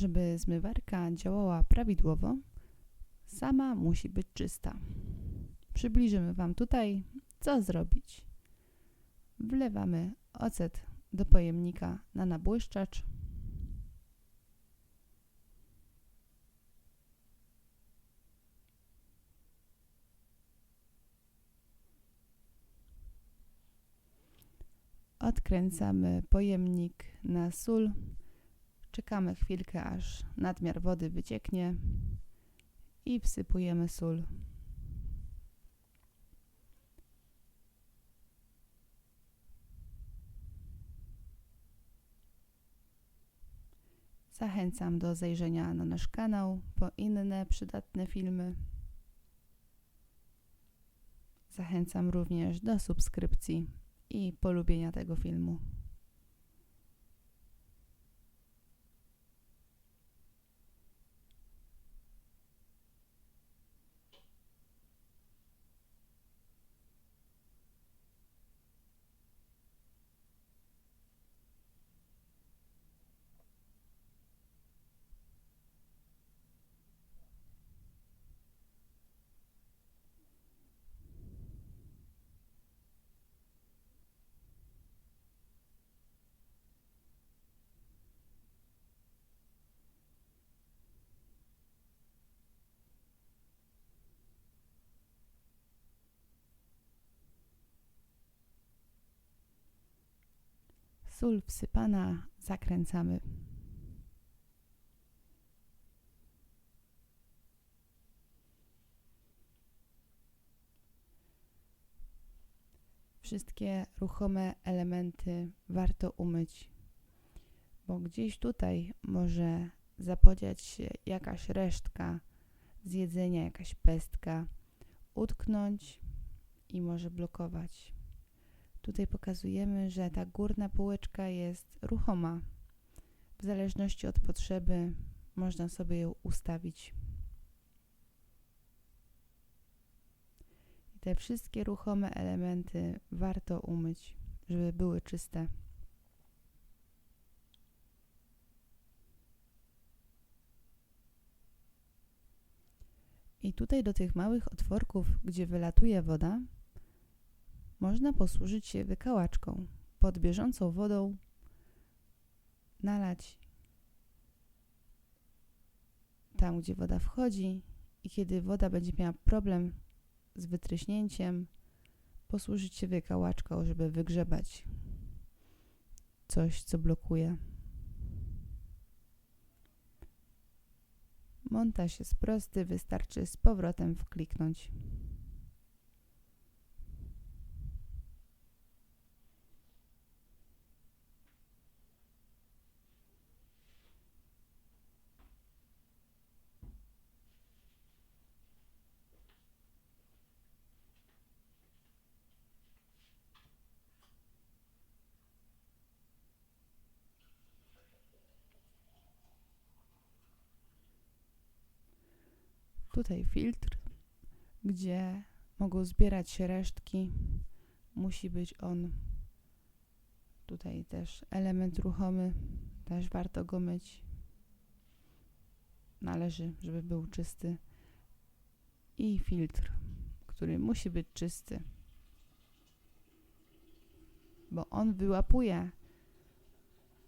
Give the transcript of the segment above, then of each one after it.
Żeby zmywarka działała prawidłowo, sama musi być czysta. Przybliżymy Wam tutaj, co zrobić. Wlewamy ocet do pojemnika na nabłyszczacz. Odkręcamy pojemnik na sól. Czekamy chwilkę, aż nadmiar wody wycieknie i wsypujemy sól. Zachęcam do zajrzenia na nasz kanał po inne przydatne filmy. Zachęcam również do subskrypcji i polubienia tego filmu. Sól wsypana, zakręcamy. Wszystkie ruchome elementy warto umyć, bo gdzieś tutaj może zapodziać się jakaś resztka z jedzenia, jakaś pestka, utknąć i może blokować. Tutaj pokazujemy, że ta górna półeczka jest ruchoma. W zależności od potrzeby można sobie ją ustawić. I te wszystkie ruchome elementy warto umyć, żeby były czyste. I tutaj do tych małych otworków, gdzie wylatuje woda, można posłużyć się wykałaczką. Pod bieżącą wodą nalać tam, gdzie woda wchodzi i kiedy woda będzie miała problem z wytryśnięciem, posłużyć się wykałaczką, żeby wygrzebać coś, co blokuje. Montaż jest prosty, wystarczy z powrotem wkliknąć. Tutaj filtr, gdzie mogą zbierać się resztki. Musi być on tutaj też element ruchomy, też warto go myć. Należy, żeby był czysty. I filtr, który musi być czysty, bo on wyłapuje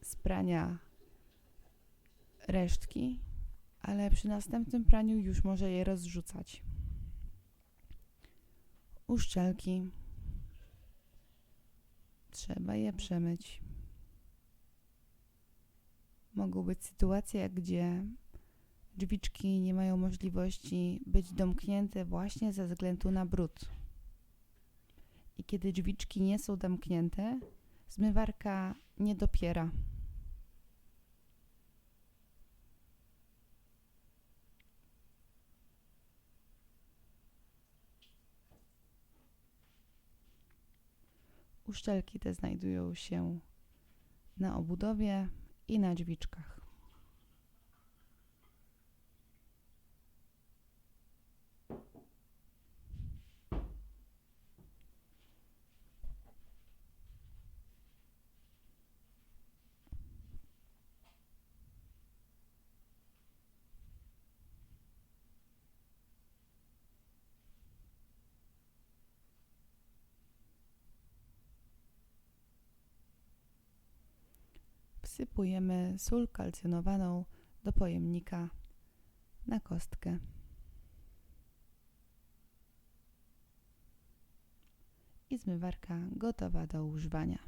z prania resztki ale przy następnym praniu już może je rozrzucać. Uszczelki. Trzeba je przemyć. Mogą być sytuacje, gdzie drzwiczki nie mają możliwości być domknięte właśnie ze względu na brud. I kiedy drzwiczki nie są domknięte, zmywarka nie dopiera. Uszczelki te znajdują się na obudowie i na drzwiczkach. Wsypujemy sól kalcjonowaną do pojemnika na kostkę. I zmywarka gotowa do używania.